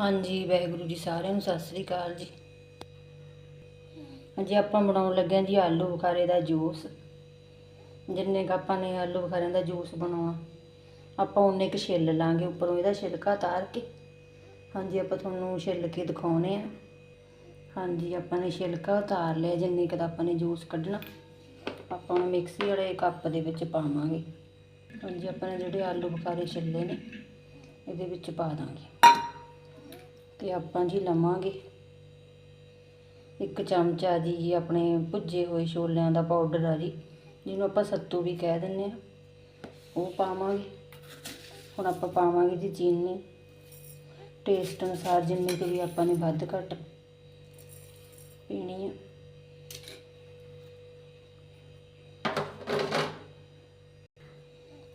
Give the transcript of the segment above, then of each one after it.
ਹਾਂਜੀ, ਵਾਹਿਗੁਰੂ ਜੀ ਸਾਰਿਆਂ ਨੂੰ ਸਤਿ ਸ੍ਰੀ ਅਕਾਲ ਜੀ। ਅੱਜ ਆਪਾਂ ਬਣਾਉਣ ਲੱਗੇ ਹਾਂ ਜੀ ਆਲੂ ਬੁਖਾਰੇ ਦਾ ਜੂਸ। ਜਿੰਨੇ ਕੁ ਆਪਾਂ ਨੇ ਆਲੂ ਬੁਖਾਰਿਆਂ ਦਾ ਜੂਸ ਬਣਾਉਣਾ, ਆਪਾਂ ਉਨੇ ਕੁ ਛਿੱਲ ਲਾਂਗੇ ਉੱਪਰੋਂ ਇਹਦਾ ਛਿਲਕਾ ਉਤਾਰ ਕੇ। ਹਾਂਜੀ, ਆਪਾਂ ਤੁਹਾਨੂੰ ਛਿੱਲ ਕੇ ਦਿਖਾਉਣੇ ਆ। ਹਾਂਜੀ, ਆਪਾਂ ਨੇ ਛਿਲਕਾ ਉਤਾਰ ਲਿਆ, ਜਿੰਨੇ ਕੁ ਦਾ ਆਪਾਂ ਨੇ ਜੂਸ ਕੱਢਣਾ। ਆਪਾਂ ਹੁਣ ਮਿਕਸੀ ਵਾਲੇ ਕੱਪ ਦੇ ਵਿੱਚ ਪਾਵਾਂਗੇ। ਹਾਂਜੀ, ਆਪਾਂ ਨੇ ਜਿਹੜੇ ਆਲੂ ਬੁਖਾਰੇ ਛਿੱਲੇ ਨੇ, ਇਹਦੇ ਵਿੱਚ ਪਾ ਦਾਂਗੇ। ਤੇ ਆਪਾਂ ਜੀ ਲਵਾਂਗੇ। ਇੱਕ ਚਮਚਾ ਜੀ ਜੀ ਆਪਣੇ ਭੁੱਜੇ ਹੋਏ ਛੋਲਿਆਂ ਦਾ ਪਾਊਡਰ ਆ ਜੀ, ਜਿਹਨੂੰ ਆਪਾਂ ਸੱਤੂ ਵੀ ਕਹਿ ਦਿੰਦੇ ਆ ਉਹ ਪਾਵਾਂਗੇ। ਹੁਣ ਆਪਾਂ ਪਾਵਾਂਗੇ ਜੀ ਚੀਨੀ। ਟੇਸਟ ਅਨੁਸਾਰ ਜਿੰਨੀ ਕੁ ਵੀ ਆਪਾਂ ਨੇ ਵੱਧ ਘੱਟ ਪੀਣੀ ਆ।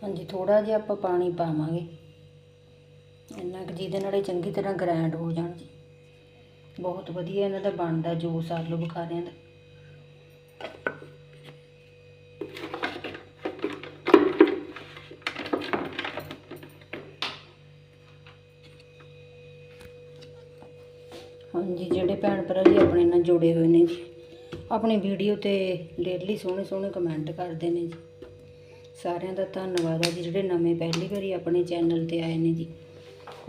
ਹਾਂਜੀ ਥੋੜਾ ਜਿਹਾ ਆਪਾਂ ਪਾਣੀ ਪਾਵਾਂਗੇ। ਇੰਨਾ ਕੁ ਜਿਹਦੇ ਨਾਲ ਇਹ ਚੰਗੀ ਤਰ੍ਹਾਂ ਗ੍ਰੈਂਡ ਹੋ ਜਾਣ ਜੀ। ਬਹੁਤ ਵਧੀਆ ਇਹਨਾਂ ਦਾ ਬਣਦਾ ਜੂਸ ਆਲੂ ਬੁਖਾਰਿਆਂ ਦਾ। ਹਾਂਜੀ, ਜਿਹੜੇ ਭੈਣ ਭਰਾ ਜੀ ਆਪਣੇ ਨਾਲ ਜੁੜੇ ਹੋਏ ਨੇ ਜੀ, ਆਪਣੀ ਵੀਡੀਓ ਤੇ ਡੇਲੀ ਸੋਹਣੇ ਸੋਹਣੇ ਕਮੈਂਟ ਕਰਦੇ ਨੇ ਜੀ। ਸਾਰਿਆਂ ਦਾ ਧੰਨਵਾਦ ਆ ਜੀ, ਜਿਹੜੇ ਨਵੇਂ ਪਹਿਲੀ ਵਾਰੀ ਆਪਣੇ ਚੈਨਲ ਤੇ ਆਏ ਨੇ ਜੀ।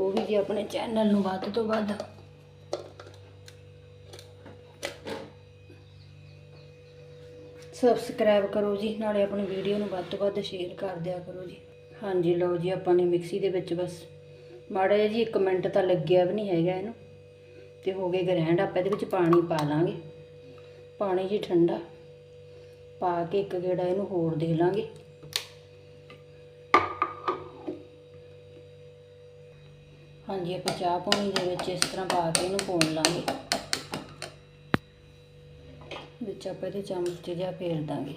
ਉਹ ਵੀ ਜੀ ਆਪਣੇ ਚੈਨਲ ਨੂੰ ਵੱਧ ਤੋਂ ਵੱਧ। ਸਬਸਕ੍ਰਾਈਬ ਕਰੋ ਜੀ, ਨਾਲੇ ਆਪਣੀ ਵੀਡੀਓ ਨੂੰ ਵੱਧ ਤੋਂ ਵੱਧ ਸ਼ੇਅਰ ਕਰ ਦਿਆ ਕਰੋ ਜੀ। ਹਾਂਜੀ, ਲਓ ਜੀ, ਆਪਾਂ ਨੇ ਮਿਕਸੀ ਦੇ ਵਿੱਚ ਬਸ ਮਾੜਾ ਜਿਹਾ ਜੀ 1 ਮਿੰਟ ਤਾਂ ਲੱਗਿਆ ਵੀ ਨਹੀਂ ਹੈਗਾ ਇਹਨੂੰ। ਤੇ ਹੋ ਗਏ ਗ੍ਰੈਂਡ ਆਪਾਂ ਇਹਦੇ ਵਿੱਚ ਪਾਣੀ ਪਾ ਲਾਂਗੇ। ਪਾਣੀ ਜੀ ਠੰਡਾ। ਪਾ ਕੇ ਇੱਕ ਗੇੜਾ ਇਹਨੂੰ ਹੋਰ ਦੇ ਲਾਂਗੇ। ਹਾਂਜੀ, ਆਪਾਂ ਚਾਹ ਪਾਣੀ ਦੇ ਵਿੱਚ ਇਸ ਤਰ੍ਹਾਂ ਪਾ ਕੇ ਇਹਨੂੰ ਭੁੰਨ ਲਾਂਗੇ। ਵਿੱਚ ਆਪਾਂ ਇਹਦੇ ਚਮਚ ਜਿਹਾ ਫੇਰ ਦਾਂਗੇ।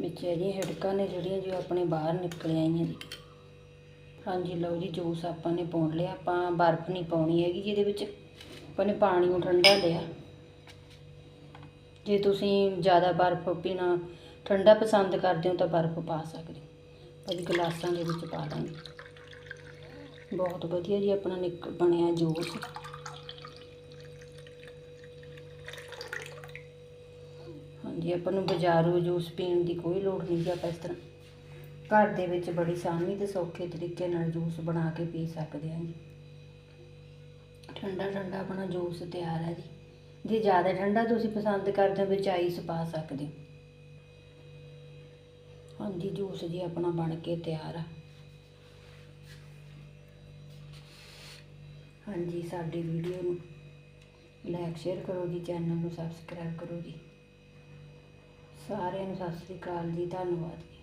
ਵਿੱਚ ਇਹਦੀਆਂ ਹਿੜਕਾਂ ਨੇ ਜਿਹੜੀਆਂ ਜੋ ਆਪਣੇ ਬਾਹਰ ਨਿਕਲ ਆਈਆਂ ਜੀ ਹਾਂਜੀ, ਲਓ ਜੀ, ਜੂਸ ਆਪਾਂ ਨੇ ਪਾਉਣ ਲਿਆ। ਆਪਾਂ ਬਰਫ਼ ਨਹੀਂ ਪਾਉਣੀ ਹੈਗੀ, ਜਿਹਦੇ ਵਿੱਚ ਆਪਾਂ ਨੇ ਪਾਣੀ ਨੂੰ ਠੰਡਾ ਲਿਆ। ਜੇ ਤੁਸੀਂ ਜ਼ਿਆਦਾ ਬਰਫ਼ ਪੀਣਾ, ਠੰਡਾ ਪਸੰਦ ਕਰਦੇ ਹੋ ਤਾਂ ਬਰਫ਼ ਪਾ ਸਕਦੇ ਹੋ। ਅਸੀਂ ਗਲਾਸਾਂ ਦੇ ਵਿੱਚ ਪਾ ਦਾਂਗੇ। ਬਹੁਤ ਵਧੀਆ ਜੀ, ਆਪਣਾ ਨਿਕ, ਬਣਿਆ ਜੂਸ। ਹਾਂਜੀ, ਆਪਾਂ ਨੂੰ ਬਾਜ਼ਾਰੂ ਜੂਸ ਪੀਣ ਦੀ ਕੋਈ ਲੋੜ ਨਹੀਂ ਜੀ, ਆਪਾਂ ਇਸ ਤਰ੍ਹਾਂ ਘਰ ਦੇ ਵਿੱਚ ਬੜੀ ਆਸਾਨੀ ਤੇ ਸੌਖੇ ਤਰੀਕੇ ਨਾਲ ਜੂਸ ਬਣਾ ਕੇ ਪੀ ਸਕਦੇ ਹਾਂ ਜੀ। ਠੰਡਾ ਠੰਡਾ ਆਪਣਾ ਜੂਸ ਤਿਆਰ ਹੈ ਜੀ। ਜੇ ਜ਼ਿਆਦਾ ਠੰਡਾ ਤੁਸੀਂ ਪਸੰਦ ਕਰਦੇ ਹੋ ਵਿੱਚ ਆਈਸ ਪਾ ਸਕਦੇ ਹੋ। ਹਾਂਜੀ, ਜੂਸ ਜੀ ਆਪਣਾ ਬਣ ਕੇ ਤਿਆਰ ਆ। ਹਾਂਜੀ, ਸਾਡੀ ਵੀਡੀਓ ਨੂੰ ਲਾਈਕ ਸ਼ੇਅਰ ਕਰੋ ਜੀ ਚੈਨਲ ਨੂੰ ਸਬਸਕ੍ਰਾਈਬ ਕਰੋ ਜੀ। ਸਾਰਿਆਂ ਨੂੰ ਸਤਿ ਸ੍ਰੀ ਅਕਾਲ ਜੀ, ਧੰਨਵਾਦ ਜੀ।